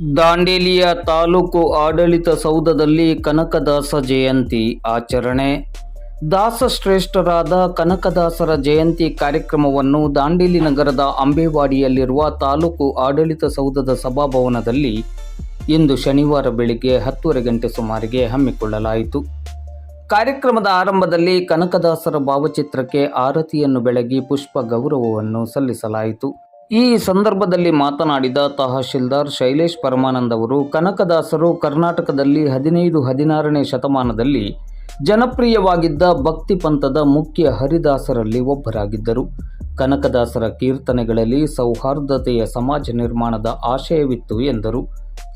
ದಾಂಡೇಲಿಯ ತಾಲೂಕು ಆಡಳಿತ ಸೌಧದಲ್ಲಿ ಕನಕದಾಸ ಜಯಂತಿ ಆಚರಣೆ. ದಾಸಶ್ರೇಷ್ಠರಾದ ಕನಕದಾಸರ ಜಯಂತಿ ಕಾರ್ಯಕ್ರಮವನ್ನು ದಾಂಡೇಲಿ ನಗರದ ಅಂಬೇವಾಡಿಯಲ್ಲಿರುವ ತಾಲೂಕು ಆಡಳಿತ ಸೌಧದ ಸಭಾಭವನದಲ್ಲಿ ಇಂದು ಶನಿವಾರ ಬೆಳಿಗ್ಗೆ ಹತ್ತುವರೆ ಗಂಟೆ ಸುಮಾರಿಗೆ ಹಮ್ಮಿಕೊಳ್ಳಲಾಯಿತು. ಕಾರ್ಯಕ್ರಮದ ಆರಂಭದಲ್ಲಿ ಕನಕದಾಸರ ಭಾವಚಿತ್ರಕ್ಕೆ ಆರತಿಯನ್ನು ಬೆಳಗಿ ಪುಷ್ಪ ಗೌರವವನ್ನು ಸಲ್ಲಿಸಲಾಯಿತು. ಈ ಸಂದರ್ಭದಲ್ಲಿ ಮಾತನಾಡಿದ ತಹಶೀಲ್ದಾರ್ ಶೈಲೇಶ್ ಪರಮಾನಂದ್ ಅವರು, ಕನಕದಾಸರು ಕರ್ನಾಟಕದಲ್ಲಿ ಹದಿನೈದು, ಹದಿನಾರನೇ ಶತಮಾನದಲ್ಲಿ ಜನಪ್ರಿಯವಾಗಿದ್ದ ಭಕ್ತಿ ಪಂಥದ ಮುಖ್ಯ ಹರಿದಾಸರಲ್ಲಿ ಒಬ್ಬರಾಗಿದ್ದರು. ಕನಕದಾಸರ ಕೀರ್ತನೆಗಳಲ್ಲಿ ಸೌಹಾರ್ದತೆಯ ಸಮಾಜ ನಿರ್ಮಾಣದ ಆಶಯವಿತ್ತು ಎಂದರು.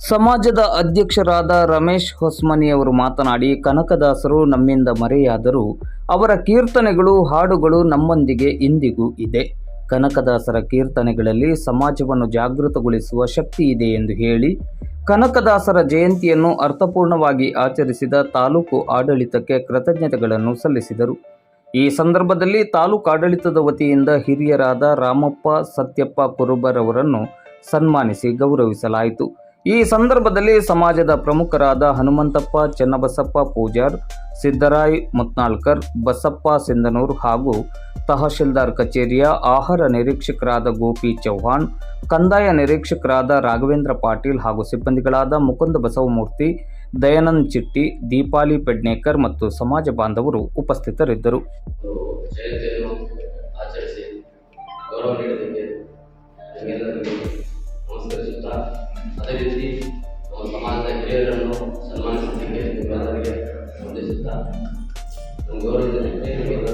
ಸಮಾಜದ ಅಧ್ಯಕ್ಷರಾದ ರಮೇಶ್ ಹೊಸ್ಮನಿಯವರು ಮಾತನಾಡಿ, ಕನಕದಾಸರು ನಮ್ಮಿಂದ ಮರೆಯಾದರೂ ಅವರ ಕೀರ್ತನೆಗಳು, ಹಾಡುಗಳು ನಮ್ಮೊಂದಿಗೆ ಇಂದಿಗೂ ಇದೆ. ಕನಕದಾಸರ ಕೀರ್ತನೆಗಳಲ್ಲಿ ಸಮಾಜವನ್ನು ಜಾಗೃತಗೊಳಿಸುವ ಶಕ್ತಿ ಇದೆ ಎಂದು ಹೇಳಿ, ಕನಕದಾಸರ ಜಯಂತಿಯನ್ನು ಅರ್ಥಪೂರ್ಣವಾಗಿ ಆಚರಿಸಿದ ತಾಲೂಕು ಆಡಳಿತಕ್ಕೆ ಕೃತಜ್ಞತೆಗಳನ್ನು ಸಲ್ಲಿಸಿದರು. ಈ ಸಂದರ್ಭದಲ್ಲಿ ತಾಲೂಕು ಆಡಳಿತದ ವತಿಯಿಂದ ಹಿರಿಯರಾದ ರಾಮಪ್ಪ, ಸತ್ಯಪ್ಪ ಕುರುಬರವರನ್ನು ಸನ್ಮಾನಿಸಿ ಗೌರವಿಸಲಾಯಿತು. ಈ ಸಂದರ್ಭದಲ್ಲಿ ಸಮಾಜದ ಪ್ರಮುಖರಾದ ಹನುಮಂತಪ್ಪ, ಚನ್ನಬಸಪ್ಪ ಪೂಜಾರ್ ಸಿದ್ದರಾಯ್ ಮುತ್ನಾಳ್ಕರ್ ಬಸಪ್ಪ ಸಿಂಧನೂರ್ ಹಾಗೂ ತಹಶೀಲ್ದಾರ್ ಕಚೇರಿಯ ಆಹಾರ ನಿರೀಕ್ಷಕರಾದ ಗೋಪಿ ಚೌಹಾಣ್ ಕಂದಾಯ ನಿರೀಕ್ಷಕರಾದ ರಾಘವೇಂದ್ರ ಪಾಟೀಲ್ ಹಾಗೂ ಸಿಬ್ಬಂದಿಗಳಾದ ಮುಕುಂದ ಬಸವಮೂರ್ತಿ, ದಯಾನಂದ್ ಚಿಟ್ಟಿ, ದೀಪಾಲಿ ಪೆಡ್ನೇಕರ್ ಮತ್ತು ಸಮಾಜ ಬಾಂಧವರು ಉಪಸ್ಥಿತರಿದ್ದರು. ಸಮಾಜದ ಹಿರಿಯರನ್ನು ಸನ್ಮಾನಿಸಿದ್ದೇವೆ Tunggu, ada.